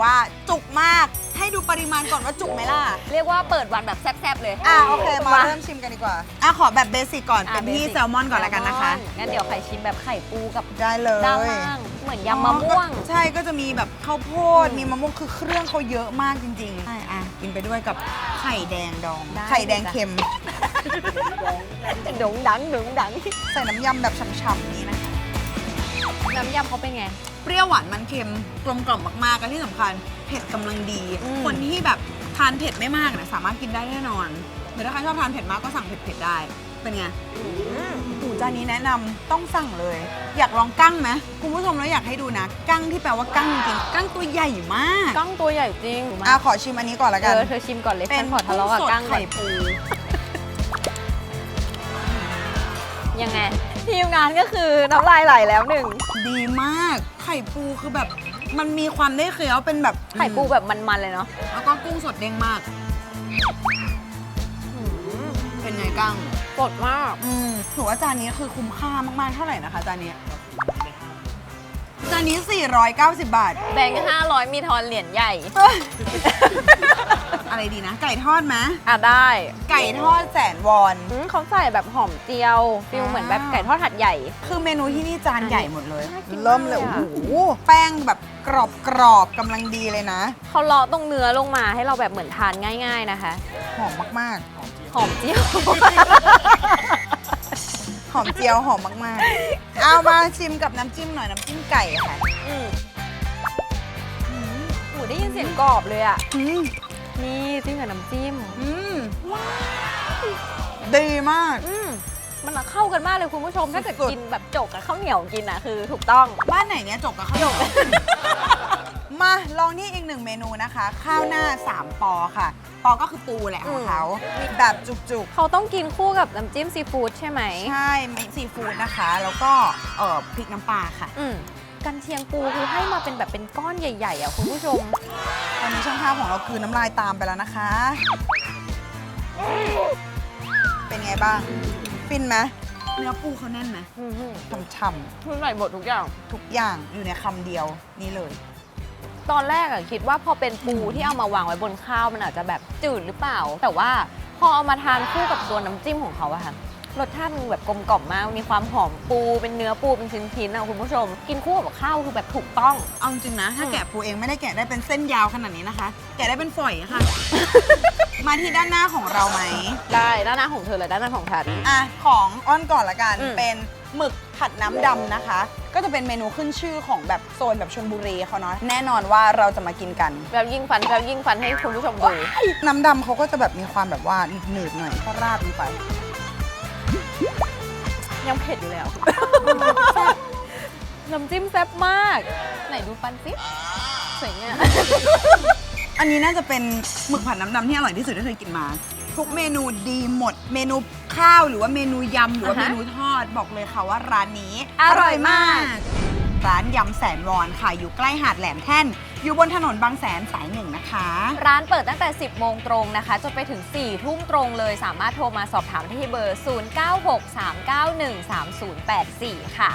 ว่าจุกมากให้ดูปริมาณก่อนว่าจุกไหมล่ะ เรียกว่าเปิดวันแบบแซ่บๆเลย อะโอเคมาเริ่มชิมกันดีกว่า อะขอแบบเบสิกก่อนอะเป็นที่ basic แซลมอนก่อนละกันนะคะแซลมอนงั้นเดี๋ยวไข่ชิมแบบไข่ปูกับได้เลยด้านล่างเหมือนยำมะม่วงอ๋อก็ใช่ก็จะมีแบบข้าวโพดอืมมีมะม่วงคือเครื่องเขาเยอะมากจริงๆใช่อะกินไปด้วยกับไข่แดงดองได้ไข่แดงจ้ะเค็มดงดังดงดังใส่น้ำยำแบบฉ่ำๆนี้นะคะน้ำยำเขาเป็นไง เปรี้ยวหวานมันเค็มกลมกล่อมมากๆและที่สำคัญเผ็ดกำลังดี อืม คนที่แบบทานเผ็ดไม่มากเนี่ยสามารถกินได้แน่นอนหรือถ้าใครชอบทานเผ็ดมากก็สั่งเผ็ดๆได้ เป็นไงอูจานนี้แนะนำต้องสั่งเลย อยากลองกั้งไหมคุณผู้ชมแล้วอยากให้ดูนะ กั้งที่แปลว่ากั้งจริงๆกั้งตัวใหญ่มากกั้งตัวใหญ่จริงอะขอชิมอันนี้ก่อนละเอกัน อเธอชิมก่อนเลยเป็ฉันนขอทะเลาะกับกุ้งสดกั้งก่อไข่นปูยังไง ทีมงานก็คือน้ำลายไหลแล้วหนึ่งดีมาก ไข่ปูคือแบบมันมีความได้เคี้ยวเป็นแบบไข่ปูแบบมันๆเลยเนาะแล้วก็กุ้งสดเด้งมาก เป็นไงกั้งสดมากอืมถือว่าจานนี้คือคุ้มค่ามากๆเท่าไหร่นะคะจานนี้ จานนี้ 490 บาท แบงค์ห้าร้อยมีทอนเหรียญใหญ่ อะไรดีนะ ไก่ทอดไหมอะได้ไก่ทอดแสนวอน อืมเขาใส่แบบหอมเจียวฟิลอ่าเหมือนแบบไก่ทอดหัดใหญ่ คือเมนูที่นี่จานใหญ่หมดเลย น่ากินเริ่มเลยมากโอ้เลยโหอะแป้งแบบกรอบกรอบๆกำลังดีเลยนะ เขาเลาะตรงเนื้อลงมาให้เราแบบเหมือนทานง่าย ๆนะคะ หอมมากหอมเจียว ๆ หอมเจียวหอมมากๆ เอามาชิมกับน้ำจิ้มหน่อยน้ำจิ้มไก่อะค่ะอืมโอ้ได้ยินเสียงกรอบเลยอะอืม นี่จิ้มกับน้ำจิ้ม อืมดีมาก อืมมันเข้ากันมากเลยคุณผู้ชม ถ้าเกิดสุดๆ กินแบบจกกับข้าวเหนียวกินอะคือถูกต้อง บ้านไหนเนี้ยจกกับข้าวเหนียว มาลองนี่อีกหนึ่งเมนูนะคะ ข้าวหน้า 3 ปอค่ะ ปอก็คือปูแหละของเขาแบบจุกเขาต้องกินคู่กับน้ำจิ้มซีฟู้ดใช่ไหมๆ ใช่มีซีฟู้ดนะคะ แล้วก็เอ่อพริกน้ำปลาค่ะ อืม กันเชียงปูคือให้มาเป็นแบบเป็นก้อนใหญ่ๆอะคุณผู้ชม ตอนนี้ช่างภาพของเราคือน้ำลายตามไปแล้วนะคะ เป็นไงบ้าง ฟินไหมเนื้อปูเขาแน่นไหมอืมฉ่ำคือใส่หมดทุกอย่าง ๆทุกอย่างอยู่ในคำเดียวนี่เลย ตอนแรกอะคิดว่าพอเป็นปูที่เอามาวางไว้บนข้าวมันอาจจะแบบจืดหรือเปล่า แต่ว่าพอเอามาทานคู่กับตัวน้ำจิ้มของเขาอะค่ะ รสชาติมันแบบกลมกล่อมมาก มีความหอมปู เป็นเนื้อปู เป็นชิ้นๆอะคุณผู้ชม กินคู่กับข้าวคือแบบถูกต้อง เอาจริงๆนะ ถ้าอืมแกะปูเองไม่ได้แกะได้เป็นเส้นยาวขนาดนี้นะคะ แกะได้เป็นฝอยค่ะ มาที่ด้านหน้าของเราไหม ได้ด้านหน้าของเธอเลยด้านหน้าของฉัน อะ ของอ้อนก่อนละกัน อืม เป็นหมึกผัดน้ำดำนะคะ ก็จะเป็นเมนูขึ้นชื่อของแบบโซนแบบชลบุรีเขาเนาะ แน่นอนว่าเราจะมากินกัน แบบยิ่งฟันแบบยิ่งฟันให้คุณผู้ชมดู น้ำดำเขาก็จะแบบมีความแบบว่าหนืดๆหน่อยก็ราดลงไป ยังเผ็ดอยู่แล้ว น้ำจิ้มแซ่บมาก ไหนดูฟันซิสวยงามอันนี้น่าจะเป็นหมึกผัดน้ำดำที่อร่อยที่สุดที่เคยกินมา ทุกเมนูดีหมด เมนูข้าวหรือว่าเมนูยำหรือว่าอ่าเมฮะนูทอดบอกเลยค่ะว่าร้านนี้ อร่อยมาก ร้านยำแสนวอนค่ะ อยู่ใกล้หาดแหลมแท่น อยู่บนถนนบางแสนสายหนึ่งนะคะ ร้านเปิดตั้งแต่ 10 โมงตรงนะคะ จนไปถึง 4 ทุ่มตรงเลย สามารถโทรมาสอบถามที่เบอร์ 0963913084 ค่ะ